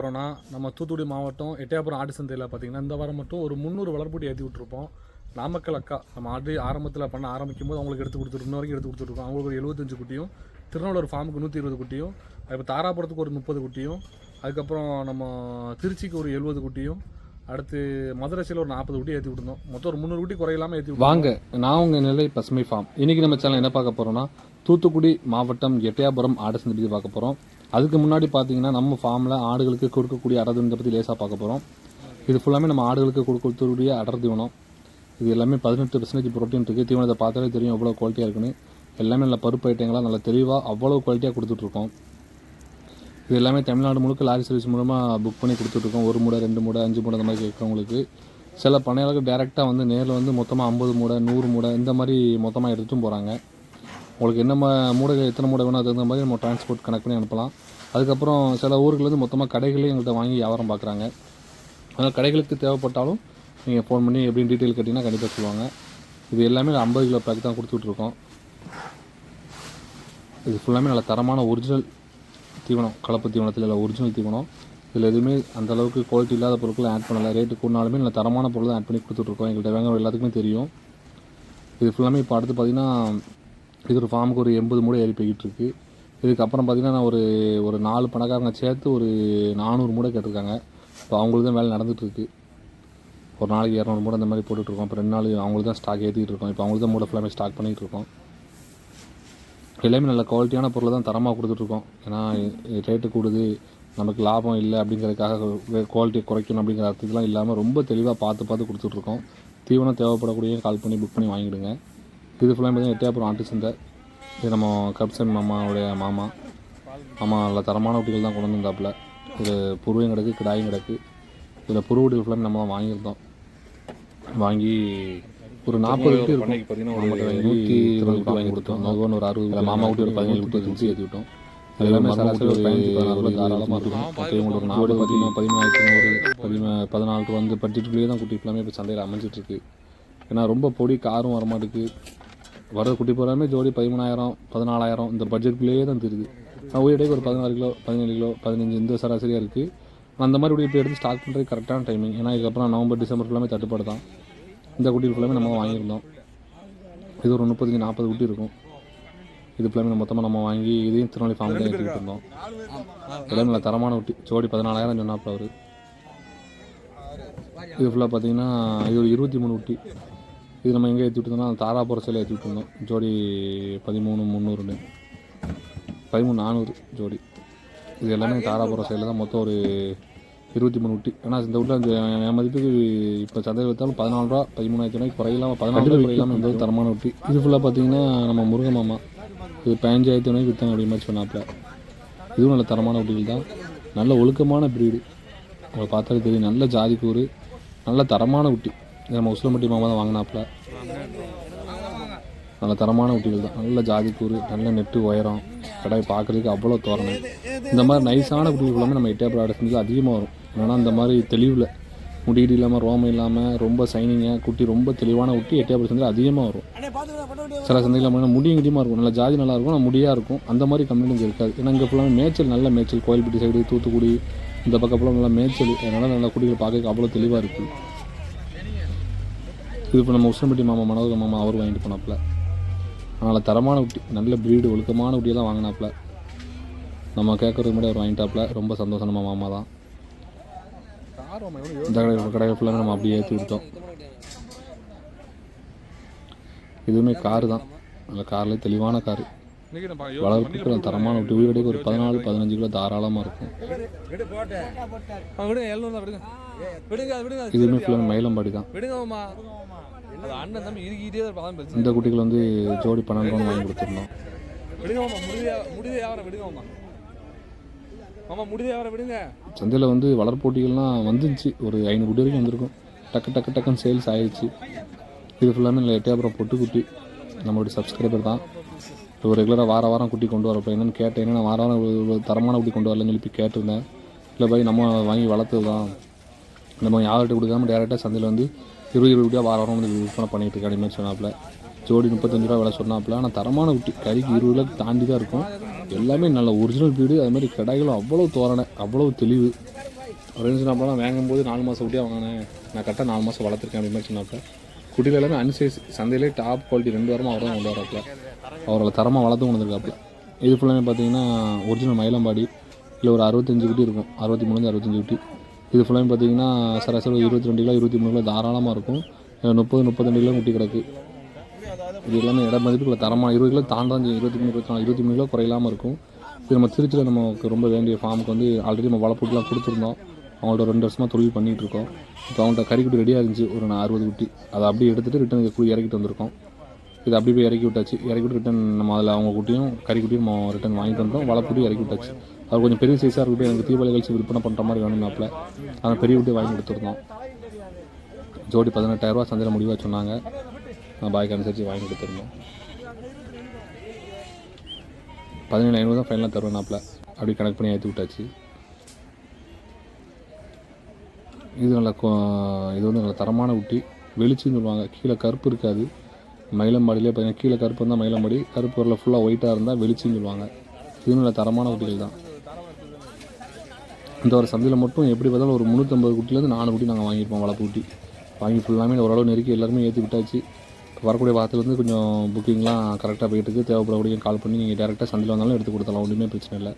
அப்புறம்னா நம்ம தூத்துக்குடி மாவட்டம் எட்டயபுரம் ஆட்டு சந்தையில் பார்த்தீங்கன்னா இந்த வாரம் மட்டும் ஒரு முந்நூறு வளர்ப்புட்டி ஏற்றி விட்டுருப்போம். நாமக்கல் அக்கா நம்ம ஆடு ஆரம்பத்தில் பண்ண ஆரம்பிக்கும் போது அவங்களுக்கு எடுத்து கொடுத்துருக்கோம் வரைக்கும் எடுத்து கொடுத்துருக்கோம் அவங்களுக்கு ஒரு எழுபத்தஞ்சு குட்டியும் திருநெல்வேலூர் ஃபார்முக்கு நூற்றி இருபது குட்டியும் இப்போ தாராபுரத்துக்கு ஒரு முப்பது குட்டியும் அதுக்கப்புறம் நம்ம திருச்சிக்கு ஒரு எழுபது குட்டியும் அடுத்து மதுரைசியில் ஒரு நாற்பது குட்டி ஏற்றி விட்டுருந்தோம். மொத்தம் ஒரு முந்நூறு குட்டி குறையில்லாமல் ஏற்றி வாங்க நான் உங்கள் நிலை பசுமை ஃபார்ம் இன்றைக்கி நம்ம சேனல் என்ன பார்க்க போகிறோம்னா தூத்துக்குடி மாவட்டம் எட்டயாபுரம் ஆடு சந்தை பற்றி பார்க்க போகிறோம் அதுக்கு முன்னாடி பார்த்தீங்கன்னா நம்ம ஃபார்மில் ஆடுகளுக்கு கொடுக்கக்கூடிய அடர்தீவனத்தை பற்றி லேசாக பார்க்க போகிறோம் இது ஃபுல்லாமே நம்ம ஆடுகளுக்கு கொடுக்கக்கூடிய அடர் தீவனம். இது எல்லாமே பதினெட்டு பர்சன்டேஜ் ப்ரோட்டீன் இருக்குது தீவனத்தை பார்த்தாலே தெரியும் எவ்வளோ குவாலிட்டியாக இருக்குன்னு. எல்லாமே நல்ல பருப்பு ஐட்டங்களாக நல்ல தெளிவாக அவ்வளோ குவாலிட்டியாக கொடுத்துட்ருக்கோம் இது எல்லாமே தமிழ்நாடு முழுக்க லாரி சர்வீஸ் மூலமாக புக் பண்ணி கொடுத்துட்ருக்கோம் ஒரு மூடை ரெண்டு மூடை அஞ்சு மூடை அந்த மாதிரி கேட்குறவங்களுக்கு. சில பண்ணையாளர்கள் டேரெக்டாக வந்து நேரில் வந்து மொத்தமாக ஐம்பது மூடை நூறு மூடை இந்த மாதிரி மொத்தமாக எடுத்துட்டும் போகிறாங்க உங்களுக்கு என்ன ம- எத்தனை மூடை வேணும் அது தகுந்த மாதிரி நம்ம டிரான்ஸ்போர்ட் கனெக்ட் பண்ணி அனுப்பலாம். அதுக்கப்புறம் சில ஊர்கள்லேருந்து மொத்தமாக கடைகளே எங்கள்கிட்ட வாங்கி வியாபாரம் பார்க்குறாங்க அதனால் கடைகளுக்கு தேவைப்பட்டாலும் நீங்கள் ஃபோன் பண்ணி எப்படின்னு டீட்டெயில் கேட்டிங்கன்னா கண்டிப்பாக சொல்லுவாங்க. இது எல்லாமே ஐம்பது கிலோ பேக் தான் கொடுத்துட்ருக்கோம். இது ஃபுல்லாமே நல்ல தரமான ஒரிஜினல் தீவனம் கலப்பு தீவனத்தில் இல்லை ஒரிஜினல் தீவனம். இதில் எதுவுமே அந்த அளவுக்கு குவாலிட்டி இல்லாத பொருட்களை ஆட் பண்ணலை. ரேட்டு கூடனாலுமே நல்ல தரமான பொருள் தான் ஆட் பண்ணி கொடுத்துட்ருக்கோம். எங்கள்கிட்ட வேங்க எல்லாத்துக்குமே தெரியும். இது ஃபுல்லாமே இப்போ அடுத்து பார்த்தீங்கன்னா இது ஒரு ஃபார்முக்கு ஒரு எண்பது மூடை ஏறி போய்கிட்டு இருக்கு. இதுக்கப்புறம் பார்த்தீங்கன்னா நான் ஒரு ஒரு நாலு பணக்காரங்க சேர்த்து ஒரு நானூறு மூடை கேட்டிருக்காங்க. இப்போ அவங்களுக்கு தான் வேலை நடந்துகிட்ருக்கு ஒரு நாளைக்கு இரநூறு மூடை அந்த மாதிரி போட்டுட்ருக்கோம் இப்போ ரெண்டு நாள் அவங்களுக்கு தான் ஸ்டாக் ஏற்றிட்டு இருக்கோம். இப்போ அவங்களுக்கு தான் மூடை ஃபுல்லாமே ஸ்டாக் பண்ணிகிட்டு இருக்கோம். எல்லாமே நல்ல குவாலிட்டியான பொருளை தான் தரமாக கொடுத்துட்ருக்கோம் ஏன்னா ரேட்டு கூடுது. நமக்கு லாபம் இல்லை அப்படிங்கிறதுக்காக குவாலிட்டியை குறைக்கணும் அப்படிங்கிற அர்த்தத்தெலாம் இல்லாமல் ரொம்ப தெளிவாக பார்த்து பார்த்து கொடுத்துட்ருக்கோம் தீவனம் தேவைப்படக்கூடிய கால் பண்ணி புக் பண்ணி வாங்கிடுங்க. இது ஃபுல்லாக பார்த்தீங்கன்னா எட்டயபுரம் ஆட்டு சந்தை. இது நம்ம கப்சன் மாமாவுடைய மாமா. மாமா நல்ல தரமான குட்டிகள் தான் கொண்டு வந்திருந்தாப்புல. இது புருவையும் கிடக்கு கிடாயும் கிடக்கு. இதில் புரு குட்டிகள் ஃபுல்லாமே நம்ம தான் வாங்கியிருந்தோம். வாங்கி ஒரு நாற்பது குட்டி இருக்கும். நம்மகிட்ட நூற்றி இருபது குட்டி வாங்கி கொடுத்தோம். மகன் ஒரு அறுபது மாமா குட்டி ஒரு பதினேழு குட்டி குட்டி ஏற்றி விட்டோம். அது எல்லாமே சராசரி ஒரு பதினஞ்சு பதினாறு தாராளமாக இருக்கும். மற்றவங்க ஒரு நாலு பார்த்தீங்கன்னா பதிமூணாயிரத்தி நூறு பதிமூ பதினாலு டு வந்து பட்ஜெட்டுக்குள்ளேயே தான் குட்டி ஃபுல்லாமே இப்போ சந்தையில் அமைஞ்சிட்டு இருக்கு. ஏன்னா ரொம்ப பொடி காரும் வரமாட்டுக்கு வர குட்டி போகிறாமே ஜோடி பதிமூணாயிரம் பதினாலாயிரம் இந்த பட்ஜெட்டுக்குள்ளேயே தான் தெரியுது. உயிரிடையே ஒரு பதினாறு கிலோ பதினேழு கிலோ பதினஞ்சு இந்த சராசரியாக இருக்குது அந்த மாதிரி குட்டி இப்போ எடுத்து ஸ்டாக் பண்ணுறது கரெக்டான டைமிங் ஏன்னா இதுக்கப்புறம் நவம்பர் டிசம்பர் ஃபுல்லாமே தட்டுப்பாடு தான். இந்த குட்டி ஃபுல்லாமே நம்ம வாங்கியிருந்தோம். இது ஒரு முப்பத்தஞ்சு நாற்பது குட்டி இருக்கும். இது ஃபுல்லாமே மொத்தமாக நம்ம வாங்கி இதையும் திருநெல்வேலி ஃபார்ம் தான் ஏற்றிக்கிட்டு இருந்தோம். எல்லாமே நல்ல தரமான குட்டி. ஜோடி பதினாலாயிரம் சொன்னாப்பில் அவர். இது ஃபுல்லாக பார்த்தீங்கன்னா இது ஒரு இருபத்தி மூணு குட்டி. இது நம்ம எங்கே ஏற்றி விட்டுருந்தோம்னா தாராபுர சிலை ஏற்றி விட்டுருந்தோம். ஜோடி பதிமூணு முந்நூறுன்னு. பதிமூணு நானூறு ஜோடி. இது எல்லாமே தாராபுரம் சைடில் தான் மொத்தம் ஒரு இருபத்தி மூணு குட்டி ஏன்னா இந்த வீட்டில் இந்த என் மதிப்புக்கு இப்போ சந்தையில் விற்றாலும் பதினாலு ரூபா பதிமூணாயிரத்தி ரூபாய்க்கு குறையில்லாமல் பதினாலு ரூபாய் குறையில்லாமல் இந்த தரமான குட்டி இது ஃபுல்லாக பார்த்தீங்கன்னா நம்ம முருகன் மாமா. இது பதினஞ்சாயிரத்தி ரூபாய்க்கு விற்றாங்க அப்படி மாதிரி சொன்னாப்புல. இதுவும் நல்ல தரமான குட்டிகள் தான். நல்ல ஒழுக்கமான ப்ரீடு உங்களை பார்த்தாலே தெரியும். நல்ல ஜாதி கூறு நல்ல தரமான இது நம்ம உசிலம்பட்டி மாமா தான் வாங்கினாப்புல. நல்ல தரமான உட்டிகள் தான். நல்ல ஜாதி கூறு நல்ல நெட்டு உயரம் கடை பார்க்குறதுக்கு அவ்வளோ தோரணை. இந்த மாதிரி நைஸான குட்டிகள் எல்லாமே நம்ம எட்டே ப்ராடக்ட் செஞ்சது அதிகமாக வரும். ஏன்னா இந்த மாதிரி தெளிவில் முடிகிடி இல்லாமல் ரோமம் இல்லாமல் ரொம்ப சைனிங்காக குட்டி ரொம்ப தெளிவான குட்டி எட்டேபுரம் செஞ்சு அதிகமாக வரும். சில சந்தையில் முடியும் கிட்டியமாக இருக்கும். நல்ல ஜாதி நல்லா இருக்கும் ஆனால் முடியாக இருக்கும். அந்த மாதிரி கம்யூனிட்டி இருக்காது. ஏன்னா இங்கே ஃபுல்லாக மேய்ச்சல் நல்ல மேய்ச்சல். கோயில்பட்டி சைடு தூத்துக்குடி இந்த பக்கம் ஃபுல்லாக நல்லா மேய்ச்சல். அதனால் நல்ல குட்டிகள் பார்க்க அவ்வளோ தெளிவாக இருக்குது இது இப்போ நம்ம உசம்பட்டி மாமா மனோகர மாமா அவர் வாங்கிட்டு போனாப்புல. அதனால் தரமான குட்டி நல்ல ப்ரீடு ஒழுக்கமான குட்டியெல்லாம் வாங்கினாப்புல. நம்ம கேட்கறதுக்கு முன்னாடி அவர் வாங்கிட்டாப்புல. ரொம்ப சந்தோஷம் மாமா தான். இந்த கடை கடை ஃபுல்லாக நம்ம அப்படியே ஏற்றி விட்டோம் இதுவுமே காரு தான். நல்ல கார்லேயே தெளிவான காரு நல்ல தரமான குட்டி உயிரடைக்கு ஒரு பதினாலு பதினஞ்சு கிலோ தாராளமாக இருக்கும். விடுங்க எழுநூறு தான் விடுங்க. விடுங்க அது விடுங்க இதுவுமே ஃபுல்லாக மயிலம்பாடி தான். விடுங்கம்மா அது அண்ணன் தம்பி இருக்கிட்டே தான் பதம் பிரச்சனை இந்த குட்டிகள் வந்து ஜோடி பன்னெண்டு ரூபா வாங்கி கொடுத்துருந்தோம் விடுங்கம்மா முடிதே முடிதே வியாபாரம் விடுங்கம்மா மாமா முடிதே வியாபாரம் விடுங்க. சந்தையில் வந்து வளர்ப்போட்டிகள்லாம் வந்துச்சு ஒரு ஐநூறு குட்டி வரைக்கும் வந்திருக்கும். டக்கு டக்கு டக்குன்னு சேல்ஸ் ஆயிடுச்சு இது ஃபுல்லாமே எட்டயபுரம் பொட்டுக்குட்டி. நம்மளுடைய சப்ஸ்கிரைபர் தான். இப்போ ரெகுலராக வார வாரம் குட்டி கொண்டு வரப்போ என்னென்னு கேட்டேன். என்னென்ன வார வாரம் தரமான குட்டி கொண்டு வரலன்னு சொல்லி கேட்டிருந்தேன். இல்லை போய் நம்ம வாங்கி வளர்த்து தான் நம்ம யார்கிட்ட கொடுக்காம டேரெக்டாக சந்தையில் வந்து இருபது இருபது ரூபா வார வாரம் வந்து விற்பனை பண்ணிகிட்டு இருக்கேன் அப்படின்னு சொன்னாப்பில். ஜோடி முப்பத்தஞ்சு ரூபா விலை சொன்னாப்புல. ஆனால் தரமான குட்டி கறிக்கு இருபது ரூபாய்க்கு தாண்டி தான் இருக்கும். எல்லாமே நல்ல ஒரிஜினல் வீடு அது மாதிரி கடைகளும் அவ்வளோ தோரணை அவ்வளோ தெளிவு. அப்படின்னு சொன்னாப்பெல்லாம் வாங்கும்போது நாலு மாதம் குட்டியாக வாங்கினேன். நான் கரெக்டாக நாலு மாதம் வளர்த்துருக்கேன் அப்படி மாதிரி சொன்னாப்ப குட்டியில் எல்லாமே அன்சைஸ் சந்தையிலே டாப் குவாலிட்டி ரெண்டு வாரமாக அவர் தான் கொண்டு வராப்புல அவரோட தரமாக வளர்த்து கொண்டு வந்திருக்காப்புல இது ஃபுல்லாமே பார்த்தீங்கன்னா ஒரிஜினல் மயிலம்பாடி. இல்லை ஒரு அறுபத்தஞ்சு குட்டி இருக்கும். அறுபத்தி மூணுலேருந்து அறுபத்தஞ்சு குட்டி. இது ஃபுல்லாமே பார்த்தீங்கன்னா சராசரி இருபத்தி ரெண்டு கிலோ இருபத்தி மூணு கிலோ தாராளமாக இருக்கும். முப்பது முப்பத்தெண்டு கிலோ குட்டி கிடக்கு. இது எல்லாமே இட மதிப்புக்குள்ள தரமாக இருபது கிலோ தாண்டாம் செய்யும் இருபத்தி மூணு இருபத்தி நாலு இருபத்தி மூணு கிலோ குறையில்லாமல் இருக்கும். இது நம்ம திருச்சியில் நமக்கு ரொம்ப வேண்டிய ஃபார்முக்கு வந்து ஆல்ரெடி நம்ம வளர்ப்புட்டுலாம் கொடுத்துருந்தோம். அவங்கள்ட்ட ரெண்டு வருஷமாக தொழில் பண்ணிகிட்டு இருக்கோம். இப்போ அவங்கள்ட்ட கறிக்குட்டி ரெடியாக இருந்துச்சு. ஒரு நான் அறுபது குட்டி. அதை அப்படியே எடுத்துகிட்டு ரிட்டன் குழி இறக்கிட்டு வந்திருக்கோம். இது அப்படியே போய் இறக்கி விட்டாச்சு. இறக்கி விட்டு ரிட்டன் நம்ம அதில் அவங்க குட்டியும் கறிக்குட்டியும் நம்ம ரிட்டன் வாங்கிட்டு வந்தோம். வளர்ப்புட்டியும் இறக்கி விட்டாச்சு. அது கொஞ்சம் பெரிய சைஸாக இருக்கட்டும். எனக்கு தீபாவளி கழிச்சு விற்பனை பண்ணுற மாதிரி வேணும்னாப்பில் அதை பெரிய குட்டியை வாங்கி கொடுத்துருந்தோம். ஜோடி பதினெட்டாயிரரூவா சந்தையில் முடிவாக சொன்னாங்க. நான் பாய்க்கு அனுசரித்து வாங்கி கொடுத்துருந்தோம். பதினேழு ஐநூறு தான் ஃபைனலாக தருவேனாப்பில் அப்படி கணக்கு பண்ணி ஏற்றி விட்டாச்சு. இது நல்ல இது வந்து நல்ல தரமான ஊட்டி வெளிச்சின்னு சொல்லுவாங்க. கீழே கருப்பு இருக்காது. மயிலம்பாடியிலே பார்த்தீங்கன்னா கீழே கருப்பு இருந்தால் மயிலம்பாடி கருப்பு வரல ஃபுல்லாக ஒயிட்டாக இருந்தால் வெளிச்சின்னு சொல்லுவாங்க. இது நல்ல தரமான ஊட்டிகள் தான். இந்த ஒரு சந்தையில் மட்டும் எப்படி பார்த்தாலும் ஒரு முந்நூற்றம்பது குட்டிலேருந்து நாலு குட்டி நாங்கள் வாங்கியிருப்போம் வளர்ப்பு குட்டி. வாங்கி ஃபுல்லாமே ஓரளவு நெருக்கி எல்லாருமே ஏற்றி விட்டாச்சு. வரக்கூடிய வாரத்துலேருந்து கொஞ்சம் புக்கிங்லாம் கரெக்டாக போயிட்டு இருக்கு. தேவைப்படக்கூடிய கால் பண்ணி நீங்கள் டேரெக்டாக சந்தையில் வந்தாலும் எடுத்து கொடுத்தலாம் ஒன்றுமே பிரச்சனை இல்லை.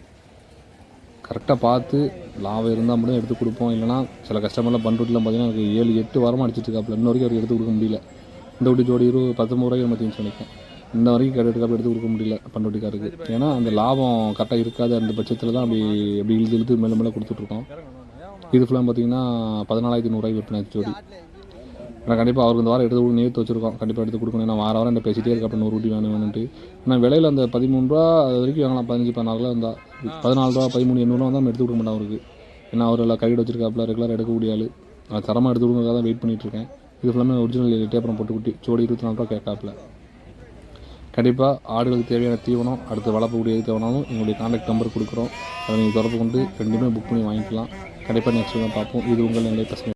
கரெக்டாக பார்த்து லாபம் இருந்தால் மட்டும் எடுத்து கொடுப்போம். இல்லைனா சில கஸ்டமர்லாம் பண்ருட்டிலாம் பார்த்தீங்கன்னா எனக்கு ஏழு எட்டு வாரமாக அடிச்சிட்டு இருக்காப்புல. இன்ன வரைக்கும் அவருக்கு எடுத்து கொடுக்க முடியல. இந்த குட்டி ஜோடி இருபது பத்தொம்பது ரூபாய்க்கு நம்ம தீர்ந்து நினைக்கிறேன் இந்த வரைக்கும் கேட்டுக்காப்ப எடுத்து கொடுக்க முடியல பண்ருட்டிக்காருக்கு ஏன்னா அந்த லாபம் கரெக்டாக இருக்காது. அந்த பட்சத்தில் தான் அப்படி அப்படி இழுத்து இழுத்து மேலே மேலே கொடுத்துட்ருக்கோம். இது ஃபுல்லாக பார்த்தீங்கன்னா பதினாலாயிரத்தி நூறுரூவாய்க்கு விற்பனை ஜோடி. ஆனால் கண்டிப்பாக அவருக்கு இந்த வாரம் எடுத்து கொடுக்க நேற்று வச்சுருக்கோம். கண்டிப்பாக எடுத்து கொடுக்கணும். ஏன்னா வார வாரம் என்ன பேசிட்டே இருக்க நூறு ரூட்டி வேணும் வேணும்ட்டு ஆனால் விலையில் அந்த பதிமூணு ரூபா அது வரைக்கும் வாங்கலாம். பதினஞ்சு பதினாறு இருந்தால் பதினாலு ரூபா பதிமூணு எண்ணூறுவா வந்தால் நம்ம எடுத்து கொடுக்க மாட்டோம் அவருக்கு. ஏன்னா அவர் எல்லாம் கைடு வச்சிருக்காப்புல ரெகுலராக எடுக்கக்கூடிய ஆள். நான் தரமாக எடுத்து கொடுக்கறதுக்காக தான் வெயிட் பண்ணிகிட்ருக்கேன் இருக்கேன். இது ஃபுல்லாமே ஒரிஜினல் டேப்பரம் போட்டு குட்டி. சோடி இருபத்தி நாலு ரூபா கேட்காப்புல. கண்டிப்பாக ஆடுகளுக்கு தேவையான தீவனம் அடுத்து வளர்க்கக்கூடிய எது தேவனாலும் எங்களுடைய கான்டாக்ட் நம்பர் கொடுக்குறோம். அதை நீங்கள் தொடர்பு கொண்டு ரெண்டுமே புக் பண்ணி வாங்கிக்கலாம். கண்டிப்பாக நெக்ஸ்ட் தான் பார்ப்போம். இது உங்கள் நிலை பசங்க.